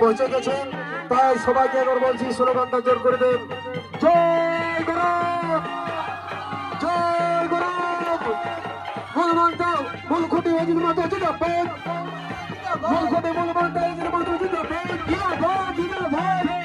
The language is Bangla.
পৌঁছে গেছে। তাই সবাইকে একবার বলছি স্লোগানটা জোর করে দেন। জয় গুরু জয় গুরু মূল মন্ত্র, মূল খুঁটি এই জিনিস মতো জিন্দাবাদ। মূল খুঁটি মূল মন্ত্র এই জিনিস মতো জিন্দাবাদ। জিন্দাবাদ জিন্দাবাদ।